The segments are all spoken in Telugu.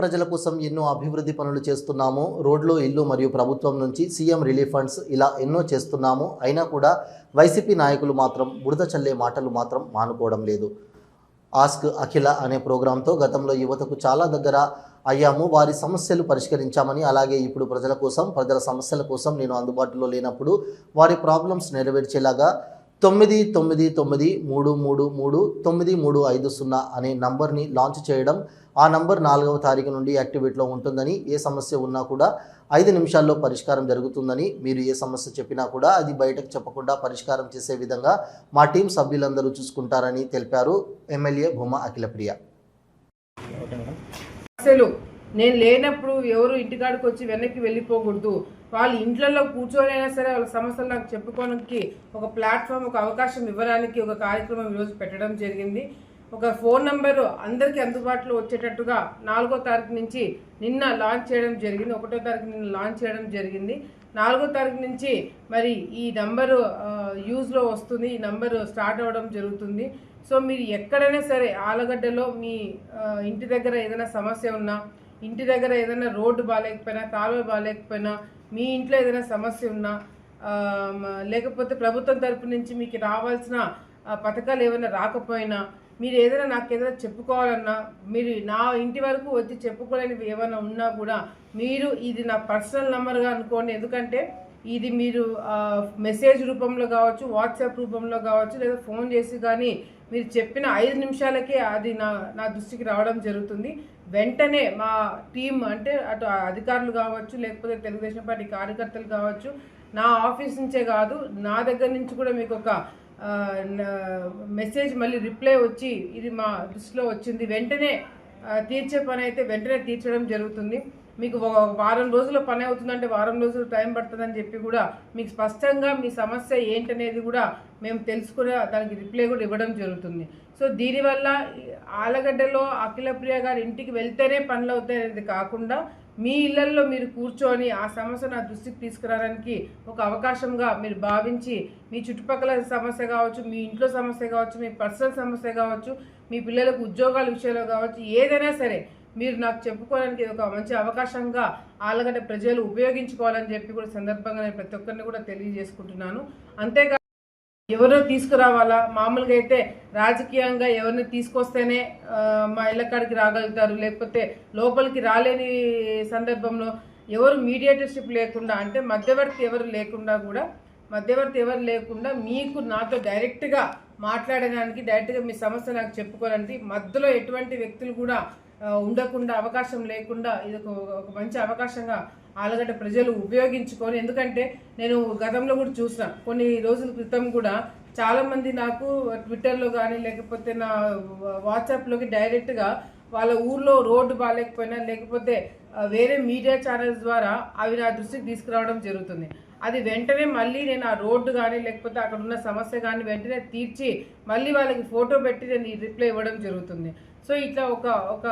ప్రజల కోసం ఎన్నో అభివృద్ధి పనులు చేస్తున్నాము. రోడ్లు ఇల్లు మరియు ప్రభుత్వం నుంచి సీఎం రిలీఫ్ ఫండ్స్ ఇలా ఎన్నో చేస్తున్నాము. అయినా కూడా వైసీపీ నాయకులు మాత్రం బురద చల్లే మాటలు మాత్రం మానుకోవడం లేదు. ఆస్క్ అఖిల అనే ప్రోగ్రాంతో గతంలో యువతకు చాలా దగ్గర అయ్యాము. వారి సమస్యలు పరిష్కరించామని అలాగే ఇప్పుడు ప్రజల కోసం ప్రజల సమస్యల కోసం నేను అందుబాటులో లేనప్పుడు వారి ప్రాబ్లమ్స్ నెరవేర్చేలాగా తొమ్మిది తొమ్మిది తొమ్మిది మూడు మూడు మూడు తొమ్మిది మూడు ఐదు సున్నా అనే నంబర్ని లాంచ్ చేయడం ఆ నంబర్ నాలుగవ తారీఖు నుండి యాక్టివేట్లో ఉంటుందని ఏ సమస్య ఉన్నా కూడా ఐదు నిమిషాల్లో పరిష్కారం జరుగుతుందని మీరు ఏ సమస్య చెప్పినా కూడా అది బయటకు చెప్పకుండా పరిష్కారం చేసే విధంగా మా టీం సభ్యులందరూ చూసుకుంటారని తెలిపారు ఎమ్మెల్యే భూమా అఖిలప్రియ. అసలు నేను లేనప్పుడు ఎవరు ఇంటికాడికి వచ్చి వెనక్కి వెళ్ళిపోకూడదు. వాళ్ళు ఇంట్లలో కూర్చోనైనా సరే వాళ్ళ సమస్యలు నాకు చెప్పుకోవడానికి ఒక ప్లాట్ఫామ్ ఒక అవకాశం ఇవ్వడానికి ఒక కార్యక్రమం ఈరోజు పెట్టడం జరిగింది. ఒక ఫోన్ నెంబరు అందరికీ అందుబాటులో వచ్చేటట్టుగా నాలుగో తారీఖు నుంచి నిన్న లాంచ్ చేయడం జరిగింది. ఒకటో తారీఖు నిన్న లాంచ్ చేయడం జరిగింది. నాలుగో తారీఖు నుంచి మరి ఈ నంబరు యూజ్లో వస్తుంది. ఈ నంబరు స్టార్ట్ అవ్వడం జరుగుతుంది. సో మీరు ఎక్కడైనా సరే ఆలగడ్డలో మీ ఇంటి దగ్గర ఏదైనా సమస్య ఉన్నా ఇంటి దగ్గర ఏదైనా రోడ్డు బాగాలేకపోయినా కాలువ బాగాలేకపోయినా మీ ఇంట్లో ఏదైనా సమస్య ఉన్నా లేకపోతే ప్రభుత్వం తరపు నుంచి మీకు రావాల్సిన పథకాలు ఏమైనా రాకపోయినా మీరు ఏదైనా నాకు ఏదైనా చెప్పుకోవాలన్నా మీరు నా ఇంటి వరకు వచ్చి చెప్పుకోలేనివి ఏమైనా ఉన్నా కూడా మీరు ఇది నా పర్సనల్ నెంబర్గా అనుకోండి. ఎందుకంటే ఇది మీరు మెసేజ్ రూపంలో కావచ్చు వాట్సాప్ రూపంలో కావచ్చు లేదా ఫోన్ చేసి కానీ మీరు చెప్పిన ఐదు నిమిషాలకే అది నా నా దృష్టికి రావడం జరుగుతుంది. వెంటనే మా టీం అంటే అటు అధికారులు కావచ్చు లేకపోతే తెలుగుదేశం పార్టీ కార్యకర్తలు కావచ్చు నా ఆఫీస్ నుంచే కాదు నా దగ్గర నుంచి కూడా మీకు ఒక మెసేజ్ మళ్ళీ రిప్లై వచ్చి ఇది మా దృష్టిలో వచ్చింది. వెంటనే తీర్చే పని అయితే వెంటనే తీర్చడం జరుగుతుంది. మీకు వారం రోజుల పని అవుతుందంటే వారం రోజులు టైం పడుతుందని చెప్పి కూడా మీకు స్పష్టంగా మీ సమస్య ఏంటనేది కూడా మేము తెలుసుకునే దానికి రిప్లై కూడా ఇవ్వడం జరుగుతుంది. సో దీనివల్ల ఆలగడ్డలో అఖిలప్రియ గారి ఇంటికి వెళ్తేనే పనులు అవుతాయి అనేది కాకుండా మీ ఇళ్ళల్లో మీరు కూర్చొని ఆ సమస్య నా దృష్టికి తీసుకురావడానికి ఒక అవకాశంగా మీరు భావించి మీ చుట్టుపక్కల సమస్య కావచ్చు మీ ఇంట్లో సమస్య కావచ్చు మీ పర్సనల్ సమస్య కావచ్చు మీ పిల్లలకు ఉద్యోగాల విషయంలో కావచ్చు ఏదైనా సరే మీరు నాకు చెప్పుకోవడానికి ఇది ఒక మంచి అవకాశంగా ఆలగడ్డ ప్రజలు ఉపయోగించుకోవాలని చెప్పి కూడా సందర్భంగా నేను ప్రతి ఒక్కరిని కూడా తెలియజేసుకుంటున్నాను. అంతేగా ఎవరో తీసుకురావాలా? మామూలుగా అయితే రాజకీయంగా ఎవరిని తీసుకొస్తేనే మా ఇళ్ళ కాడికి రాగలుగుతారు. లేకపోతే లోపలికి రాలేని సందర్భంలో ఎవరు మీడియేటర్షిప్ లేకుండా అంటే మధ్యవర్తి ఎవరు లేకుండా కూడా మధ్యవర్తి ఎవరు లేకుండా మీకు నాతో డైరెక్ట్గా మాట్లాడడానికి డైరెక్ట్గా మీ సమస్య నాకు చెప్పుకోవాలంటే మధ్యలో ఎటువంటి వ్యక్తులు కూడా ఉండకుండా అవకాశం లేకుండా ఇది ఒక ఒక మంచి అవకాశంగా ఆలగడ్డ ప్రజలు ఉపయోగించుకొని ఎందుకంటే నేను గతంలో కూడా చూసిన కొన్ని రోజుల క్రితం కూడా చాలామంది నాకు ట్విట్టర్లో కానీ లేకపోతే నా వాట్సాప్లోకి డైరెక్ట్గా వాళ్ళ ఊర్లో రోడ్డు బాగాలేకపోయినా లేకపోతే వేరే మీడియా ఛానల్స్ ద్వారా అవి నా దృష్టికి తీసుకురావడం జరుగుతుంది. అది వెంటనే మళ్ళీ నేను ఆ రోడ్డు కానీ లేకపోతే అక్కడ ఉన్న సమస్య కానీ వెంటనే తీర్చి మళ్ళీ వాళ్ళకి ఫోటో పెట్టి నేను రిప్లై ఇవ్వడం జరుగుతుంది. సో ఇట్లా ఒక ఒక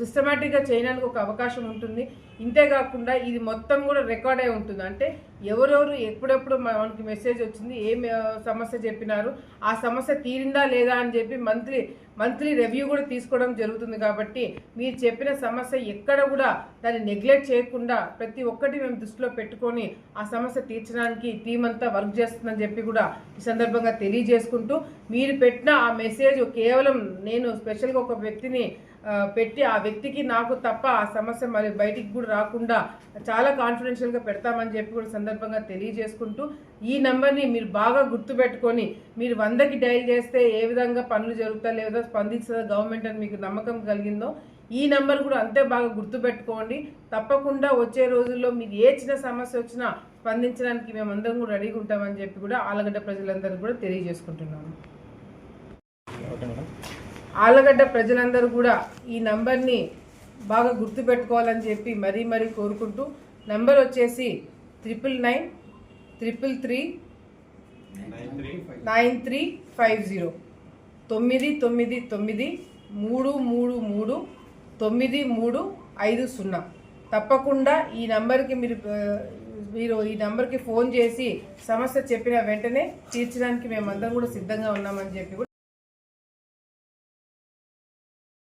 సిస్టమేటిక్గా చేయడానికి ఒక అవకాశం ఉంటుంది. ఇంతే కాకుండా ఇది మొత్తం కూడా రికార్డ్ అయి ఉంటుంది. అంటే ఎవరెవరు ఎప్పుడెప్పుడు మనకి మెసేజ్ వచ్చింది ఏం సమస్య చెప్పినారు ఆ సమస్య తీరిందా లేదా అని చెప్పి మంత్లీ మంత్లీ రివ్యూ కూడా తీసుకోవడం జరుగుతుంది కాబట్టి మీరు చెప్పిన సమస్య ఎక్కడ కూడా దాన్ని నెగ్లెక్ట్ చేయకుండా ప్రతి ఒక్కటి మేము దృష్టిలో పెట్టుకొని ఆ సమస్య తీర్చడానికి టీం అంతా వర్క్ చేస్తుందని చెప్పి కూడా ఈ సందర్భంగా తెలియజేసుకుంటూ మీరు పెట్టిన ఆ మెసేజ్ కేవలం నేను స్పెషల్గా ఒక వ్యక్తిని పెట్టి ఆ వ్యక్తికి నాకు తప్ప ఆ సమస్య మరి బయటికి కూడా రాకుండా చాలా కాన్ఫిడెన్షియల్గా పెడతామని చెప్పి కూడా సందర్భంగా తెలియజేసుకుంటూ ఈ నెంబర్ని మీరు బాగా గుర్తుపెట్టుకొని మీరు వందకి డైల్ చేస్తే ఏ విధంగా పనులు జరుగుతాయి లేదా స్పందిస్తుందో గవర్నమెంట్ అని మీకు నమ్మకం కలిగిందో ఈ నెంబర్ కూడా అంతే బాగా గుర్తుపెట్టుకోండి. తప్పకుండా వచ్చే రోజుల్లో మీరు ఏ చిన్న సమస్య వచ్చినా స్పందించడానికి మేమందరం కూడా రెడీగా ఉంటామని చెప్పి కూడా ఆలగడ్డ ప్రజలందరూ కూడా తెలియజేసుకుంటున్నాము. ఆలగడ్డ ప్రజలందరూ కూడా ఈ నంబర్ని బాగా గుర్తుపెట్టుకోవాలని చెప్పి మరీ మరీ కోరుకుంటూ నంబర్ వచ్చేసి triple nine triple three nine three five zero తొమ్మిది తొమ్మిది తొమ్మిది మూడు మూడు మూడు తొమ్మిది మూడు ఐదు సున్నా. తప్పకుండా ఈ నంబర్కి మీరు మీరు ఈ నంబర్కి ఫోన్ చేసి సమస్య చెప్పిన వెంటనే తీర్చడానికి మేమందరం కూడా సిద్ధంగా ఉన్నామని చెప్పి కూడా